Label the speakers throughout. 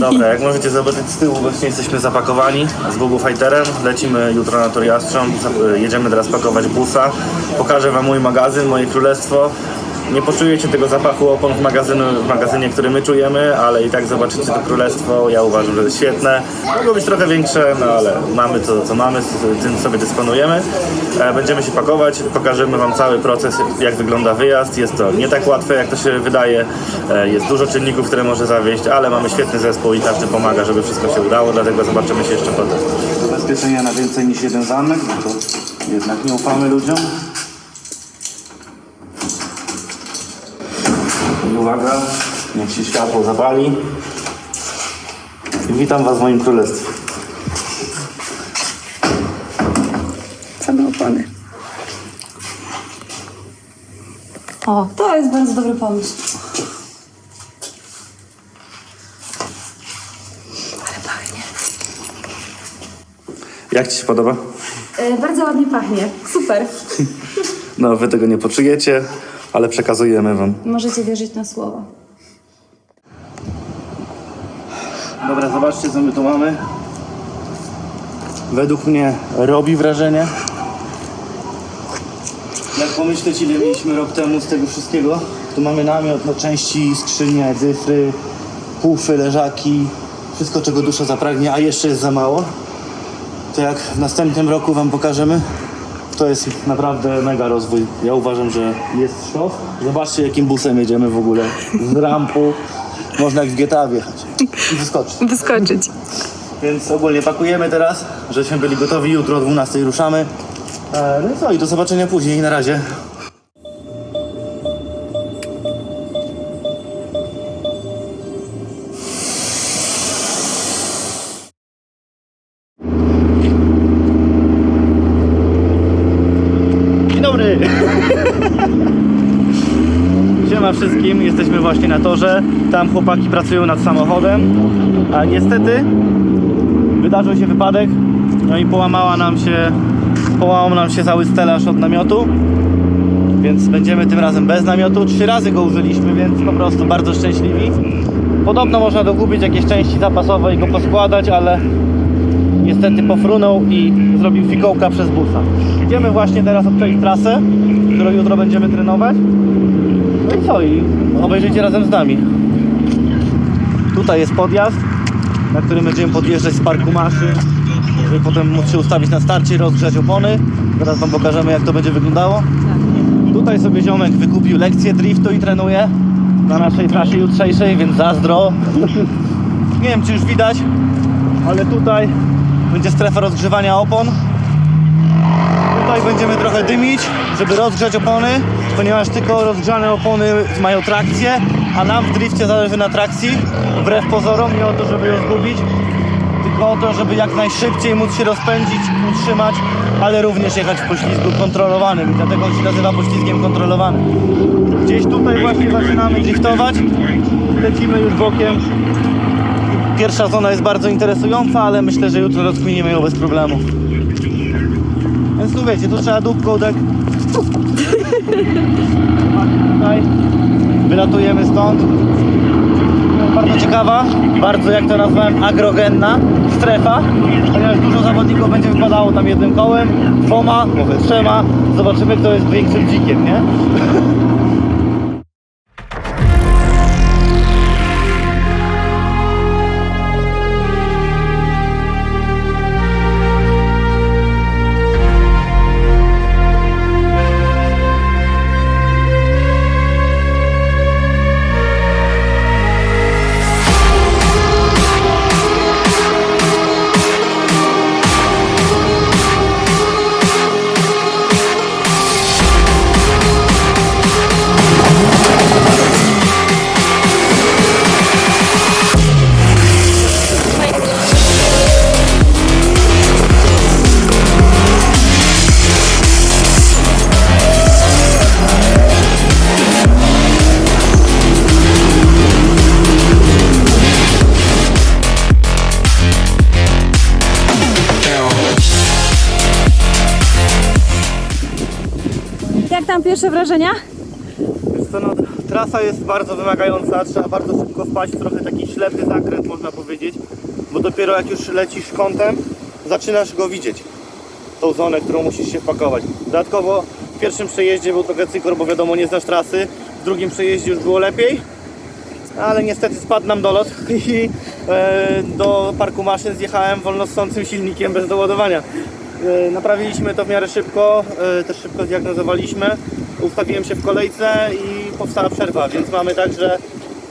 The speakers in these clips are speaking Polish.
Speaker 1: Dobra, jak możecie zobaczyć z tyłu, właśnie jesteśmy zapakowani z Bubu Fighterem. Lecimy jutro na Tor Jastrząb. Zap- Jedziemy teraz pakować busa. Pokażę wam mój magazyn, moje królestwo. Nie poczujecie tego zapachu opon w, magazynu, w magazynie, który my czujemy, ale i tak zobaczycie to królestwo. Ja uważam, że jest świetne. Mogło być trochę większe, no ale mamy to, co mamy, tym sobie dysponujemy. E, Będziemy się pakować, pokażemy wam cały proces, jak wygląda wyjazd. Jest to nie tak łatwe, jak to się wydaje. E, Jest dużo czynników, które może zawieść, ale mamy świetny zespół i każdy pomaga, żeby wszystko się udało, dlatego zobaczymy się jeszcze potem. Ubezpieczenia na więcej niż jeden zamek, bo to jednak nie ufamy ludziom. Uwaga, niech się światło zapali. I witam Was w moim królestwie.
Speaker 2: Same opony. O, to jest bardzo dobry pomysł. Ale pachnie.
Speaker 1: Jak Ci się podoba?
Speaker 2: E, bardzo ładnie pachnie. Super.
Speaker 1: No, Wy tego nie poczujecie, ale przekazujemy Wam.
Speaker 2: Możecie wierzyć na słowo.
Speaker 1: Dobra, zobaczcie co my tu mamy. Według mnie robi wrażenie. Jak pomyśleć ile mieliśmy rok temu z tego wszystkiego, tu mamy namiot, no części, skrzynie, cyfry, pufy, leżaki, wszystko czego dusza zapragnie, a jeszcze jest za mało. To jak w następnym roku wam pokażemy, to jest naprawdę mega rozwój. Ja uważam, że jest sztos. Zobaczcie jakim busem jedziemy w ogóle. Z rampu. Można jak w GTA wjechać i wyskoczyć.
Speaker 2: Wyskoczyć.
Speaker 1: Więc ogólnie pakujemy teraz, żeśmy byli gotowi. Jutro o 12 ruszamy. E, no i co, i do zobaczenia później. Na razie. Siema wszystkim, jesteśmy właśnie na torze. Tam chłopaki pracują nad samochodem. A niestety wydarzył się wypadek. No i połamała nam się, połamał nam się cały stelaż od namiotu. Więc będziemy tym razem bez namiotu. Trzy razy go użyliśmy, więc po prostu bardzo szczęśliwi. Podobno można dokupić jakieś części zapasowe i go poskładać, ale niestety pofrunął i zrobił fikołka przez busa. Idziemy właśnie teraz obczaić trasę, którą jutro będziemy trenować. No i co? I obejrzyjcie razem z nami. Tutaj jest podjazd, na którym będziemy podjeżdżać z parku maszyn, żeby potem móc się ustawić na starcie rozgrzać opony. Teraz Wam pokażemy jak to będzie wyglądało. Tutaj sobie ziomek wykupił lekcję driftu i trenuje na naszej trasie jutrzejszej, więc zazdro. Nie wiem czy już widać, ale tutaj będzie strefa rozgrzewania opon. Tutaj będziemy trochę dymić, żeby rozgrzać opony, ponieważ tylko rozgrzane opony mają trakcję, a nam w drifcie zależy na trakcji, wbrew pozorom, nie o to, żeby ją zgubić, tylko o to, żeby jak najszybciej móc się rozpędzić, utrzymać, ale również jechać w poślizgu kontrolowanym dlatego on się nazywa poślizgiem kontrolowanym. Gdzieś tutaj właśnie zaczynamy driftować, lecimy już bokiem. Pierwsza zona jest bardzo interesująca, ale myślę, że jutro rozkminimy ją bez problemu. Tu wiecie, tu trzeba dupką tak tutaj wylatujemy stąd. Bardzo ciekawa, bardzo jak to nazwałem agrogenna strefa, ponieważ dużo zawodników będzie wypadało tam jednym kołem, dwoma, może trzema. Zobaczymy kto jest większym dzikiem, nie?
Speaker 2: Pierwsze wrażenia?
Speaker 1: Wiesz co, no, Trasa jest bardzo wymagająca, trzeba bardzo szybko wpaść trochę taki ślepy zakręt można powiedzieć, bo dopiero jak już lecisz kątem, zaczynasz go widzieć. Tą zonę, którą musisz się wpakować. Dodatkowo w pierwszym przejeździe był trochę cykor, bo wiadomo nie znasz trasy, w drugim przejeździe już było lepiej, ale niestety spadł nam dolot i e, do parku maszyn zjechałem wolnosącym silnikiem bez doładowania. E, naprawiliśmy to w miarę szybko, e, też szybko zdiagnozowaliśmy. Ustawiłem się w kolejce i powstała przerwa, więc mamy tak, że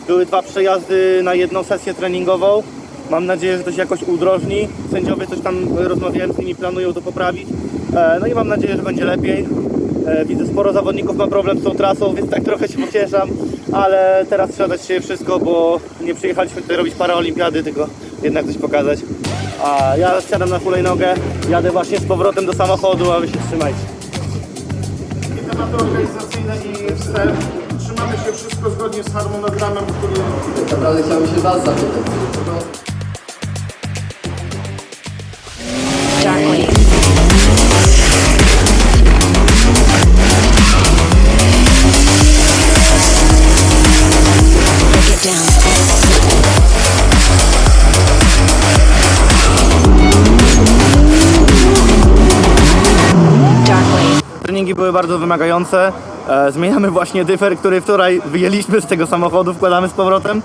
Speaker 1: były dwa przejazdy na jedną sesję treningową. Mam nadzieję, że to się jakoś udrożni. Sędziowie coś tam rozmawiałem z nimi, planują to poprawić. E, No i mam nadzieję, że będzie lepiej. E, Widzę sporo zawodników ma problem z tą trasą, więc tak trochę się pocieszam, ale teraz trzeba dać się wszystko, bo nie przyjechaliśmy tutaj robić paraolimpiady, tylko jednak coś pokazać. A ja siadam na hulajnogę, jadę właśnie z powrotem do samochodu, a wy się trzymajcie.
Speaker 3: Tematy organizacyjne i wstęp. Trzymamy się wszystko zgodnie z harmonogramem, który
Speaker 4: Tak naprawdę chciałbym się Was zapytać, czego
Speaker 5: Darkly.
Speaker 1: Bardzo wymagające. E, zmieniamy właśnie dyfer, który wczoraj wyjęliśmy z tego samochodu, wkładamy z powrotem.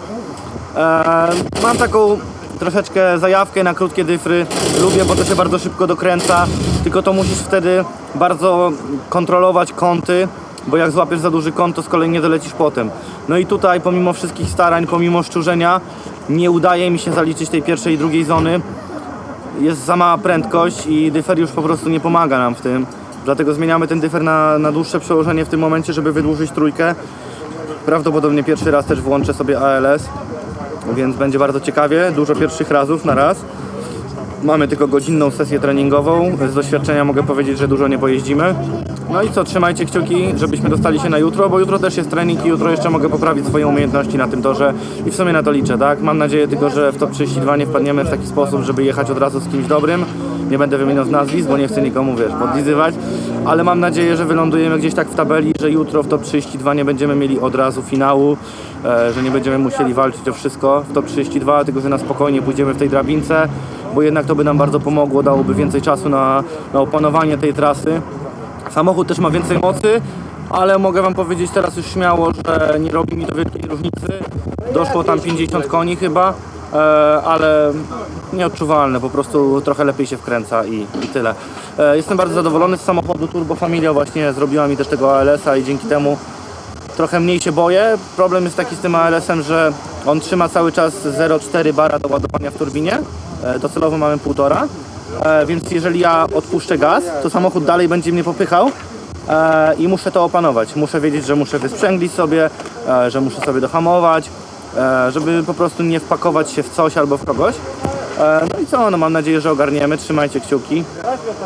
Speaker 1: E, mam taką troszeczkę zajawkę na krótkie dyfry. Lubię, bo to się bardzo szybko dokręca. Tylko to musisz wtedy bardzo kontrolować kąty, bo jak złapiesz za duży kąt, to z kolei nie dolecisz potem. No i tutaj pomimo wszystkich starań, pomimo szczurzenia, nie udaje mi się zaliczyć tej pierwszej i drugiej zony jest za mała prędkość i dyfer już po prostu nie pomaga nam w tym. Dlatego zmieniamy ten dyfer na, na dłuższe przełożenie w tym momencie, żeby wydłużyć trójkę. Prawdopodobnie pierwszy raz też włączę sobie ALS, więc będzie bardzo ciekawie. Dużo pierwszych razów na raz. Mamy tylko godzinną sesję treningową. Z doświadczenia mogę powiedzieć, że dużo nie pojeździmy. No i co, trzymajcie kciuki, żebyśmy dostali się na jutro, bo jutro też jest trening i jutro jeszcze mogę poprawić swoje umiejętności na tym torze i w sumie na to liczę, tak? Mam nadzieję tylko, że w top 32 nie wpadniemy w taki sposób, żeby jechać od razu z kimś dobrym. Nie będę wymieniał nazwisk, bo nie chcę nikomu, wiesz, podlizywać, ale mam nadzieję, że wylądujemy gdzieś tak w tabeli, że jutro w top 32 nie będziemy mieli od razu finału, e, że nie będziemy musieli walczyć o wszystko w top 32, tylko że na spokojnie pójdziemy w tej drabince, bo jednak to by nam bardzo pomogło, dałoby więcej czasu na, na opanowanie tej trasy. Samochód też ma więcej mocy, ale mogę Wam powiedzieć teraz już śmiało, że nie robi mi to wielkiej różnicy. Doszło tam 50 koni chyba, ale nieodczuwalne, po prostu trochę lepiej się wkręca i, i tyle. E, jestem bardzo zadowolony z samochodu Turbo Familia, właśnie zrobiła mi też tego ALS-a i dzięki temu trochę mniej się boję. Problem jest taki z tym ALS-em, że on trzyma cały czas 0,4 bara do ładowania w turbinie. E, Docelowo mamy 1,5. E, Więc jeżeli ja odpuszczę gaz, to samochód dalej będzie mnie popychał e, i muszę to opanować. Muszę wiedzieć, że muszę wysprzęglić sobie, e, że muszę sobie dohamować, e, żeby po prostu nie wpakować się w coś albo w kogoś. E, No i co, no mam nadzieję, że ogarniemy, trzymajcie kciuki.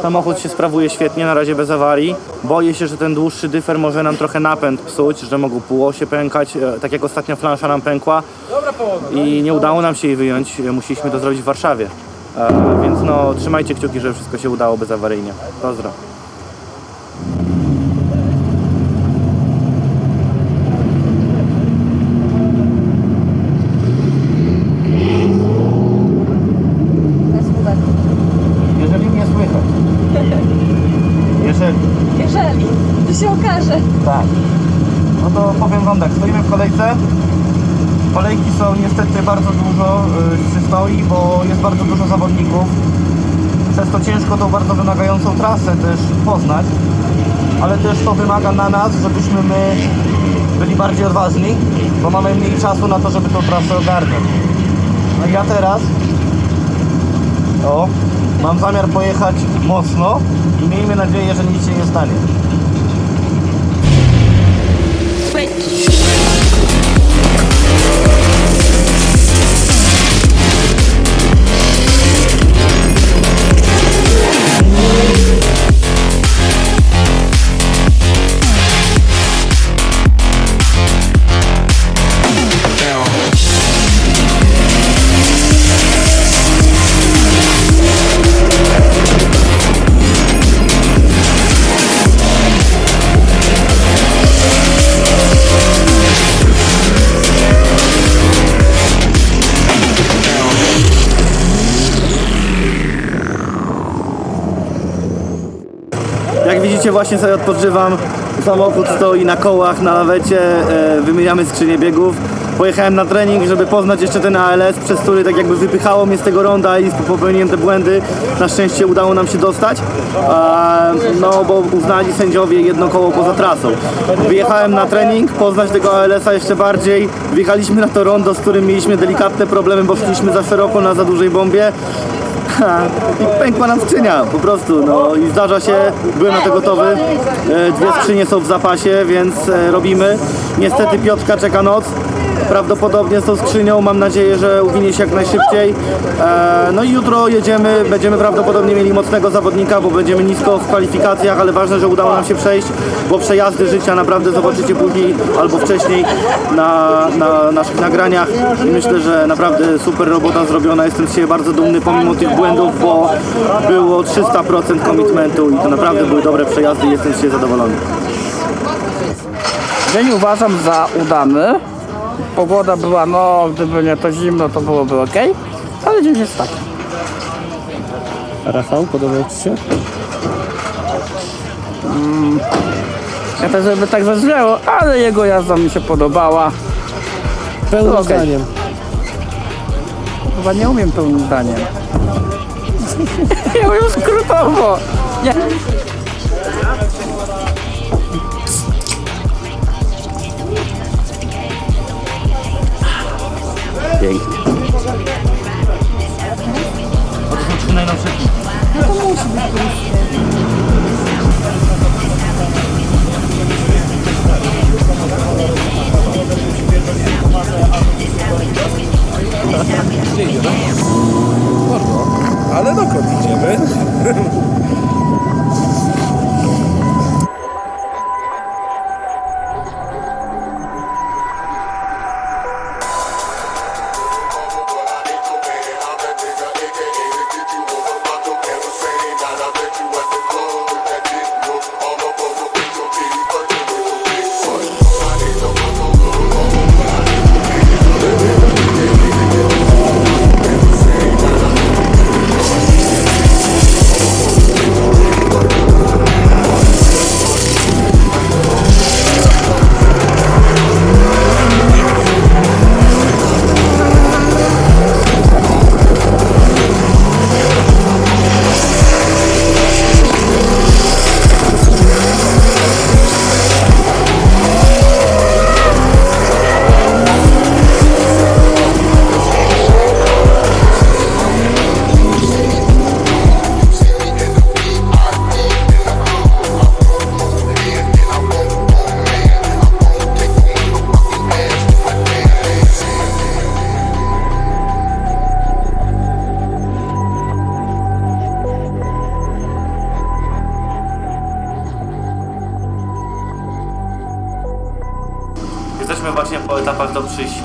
Speaker 1: Samochód się sprawuje świetnie, na razie bez awarii. Boję się, że ten dłuższy dyfer może nam trochę napęd psuć, że mogą półosie pękać, e, tak jak ostatnio flansza nam pękła i nie udało nam się jej wyjąć, e, musieliśmy to zrobić w Warszawie. E, Więc no, trzymajcie kciuki, żeby wszystko się udało bezawaryjnie. Pozdro. Jeżeli mnie słychać. Jeżeli.
Speaker 2: Jeżeli, to się okaże.
Speaker 1: Tak. No to powiem wam tak, stoimy w kolejce. Kolejki są niestety bardzo dużo y, się stoi, bo jest bardzo dużo zawodników. Przez to ciężko tą bardzo wymagającą trasę też poznać. Ale też to wymaga na nas, żebyśmy my byli bardziej odważni, bo mamy mniej czasu na to, żeby tą trasę ogarnąć. No ja teraz mam zamiar pojechać mocno i miejmy nadzieję, że nic się nie stanie.
Speaker 6: Widzicie, właśnie sobie odpoczywam. Samochód stoi na kołach, na lawecie, e, wymieniamy skrzynię biegów. Pojechałem na trening, żeby poznać jeszcze ten ALS, przez który tak jakby wypychało mnie z tego ronda i popełniłem te błędy. Na szczęście udało nam się dostać, no bo uznali sędziowie jedno koło poza trasą. Wyjechałem na trening, poznać tego ALS-a jeszcze bardziej. Wjechaliśmy na to rondo, z którym mieliśmy delikatne problemy, bo szliśmy za szeroko na za dużej bombie. I pękła nam skrzynia, po prostu, no. I zdarza się, byłem na to gotowy, E, dwie skrzynie są w zapasie, więc e, robimy. Niestety Piotrka czeka noc, prawdopodobnie z tą skrzynią, mam nadzieję, że uwinie się jak najszybciej. E, No i jutro jedziemy, będziemy prawdopodobnie mieli mocnego zawodnika, bo będziemy nisko w kwalifikacjach, ale ważne, że udało nam się przejść, bo przejazdy życia naprawdę zobaczycie później albo wcześniej na, na naszych nagraniach i myślę, że naprawdę super robota zrobiona, jestem z siebie bardzo dumny pomimo tych błędów, bo było 300% commitmentu i to naprawdę były dobre przejazdy i jestem z siebie zadowolony.
Speaker 7: Dzień uważam za udany. Pogoda była, no, gdyby nie to zimno, to byłoby ok. Ale dzień jest taki.
Speaker 6: Rafał, podobał Ci się?
Speaker 7: Ja też żeby tak zabrzmiało, ale jego jazda mi się podobała.
Speaker 6: Pełnym
Speaker 7: Okej.
Speaker 6: zdaniem.
Speaker 7: Chyba nie umiem pełnym zdaniem. ja umiem skrótowo. Nie.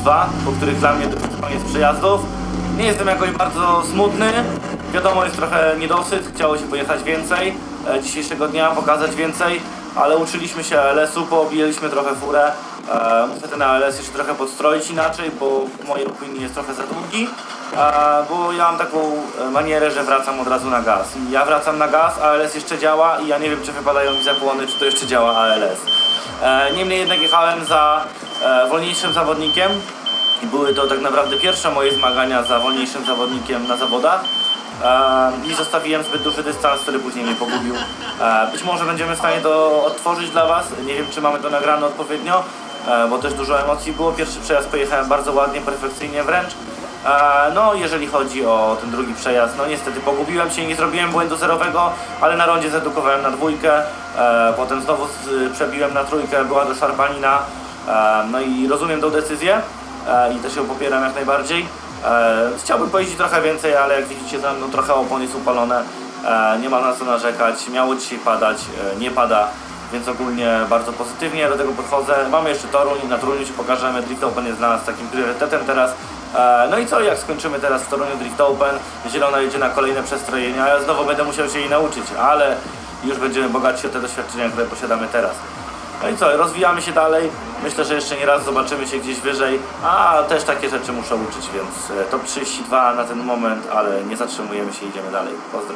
Speaker 1: 32, po których dla mnie jest koniec przejazdów. Nie jestem jakoś bardzo smutny. Wiadomo, jest trochę niedosyt, chciało się pojechać więcej e, dzisiejszego dnia, pokazać więcej, ale uczyliśmy się ALS-u, poobijaliśmy trochę furę. E, muszę ten ALS jeszcze trochę podstroić inaczej, bo w mojej opinii jest trochę za długi. E, bo ja mam taką e, manierę, że wracam od razu na gaz. Ja wracam na gaz, ALS jeszcze działa i ja nie wiem, czy wypadają mi zapłony, czy to jeszcze działa ALS. E, Niemniej jednak jechałem za wolniejszym zawodnikiem i były to tak naprawdę pierwsze moje zmagania za wolniejszym zawodnikiem na zawodach. E, I zostawiłem zbyt duży dystans, który później mnie pogubił. E, Być może będziemy w stanie to odtworzyć dla Was. Nie wiem, czy mamy to nagrane odpowiednio, e, bo też dużo emocji było. Pierwszy przejazd pojechałem bardzo ładnie, perfekcyjnie wręcz. E, No, jeżeli chodzi o ten drugi przejazd, no niestety pogubiłem się, nie zrobiłem błędu zerowego, ale na rondzie zredukowałem na dwójkę, e, potem znowu przebiłem na trójkę, była do szarpanina, e, no i rozumiem tą decyzję e, i też ją popieram jak najbardziej. E, Chciałbym pojeździć trochę więcej, ale jak widzicie za mną trochę opon jest upalone, e, nie ma na co narzekać, miało dzisiaj padać, e, nie pada. Więc ogólnie bardzo pozytywnie do tego podchodzę. Mamy jeszcze Toruń, na Toruniu się pokażemy. Drift Open jest dla nas takim priorytetem teraz. E, No i co, jak skończymy teraz w Toruniu Drift Open, Zielona jedzie na kolejne przestrojenia, ja znowu będę musiał się jej nauczyć, ale już będziemy bogatsi o te doświadczenia, które posiadamy teraz. No i co, rozwijamy się dalej. Myślę, że jeszcze nie raz zobaczymy się gdzieś wyżej, a też takie rzeczy muszę uczyć, więc e, top 32 na ten moment, ale nie zatrzymujemy się, idziemy dalej. Pozdro.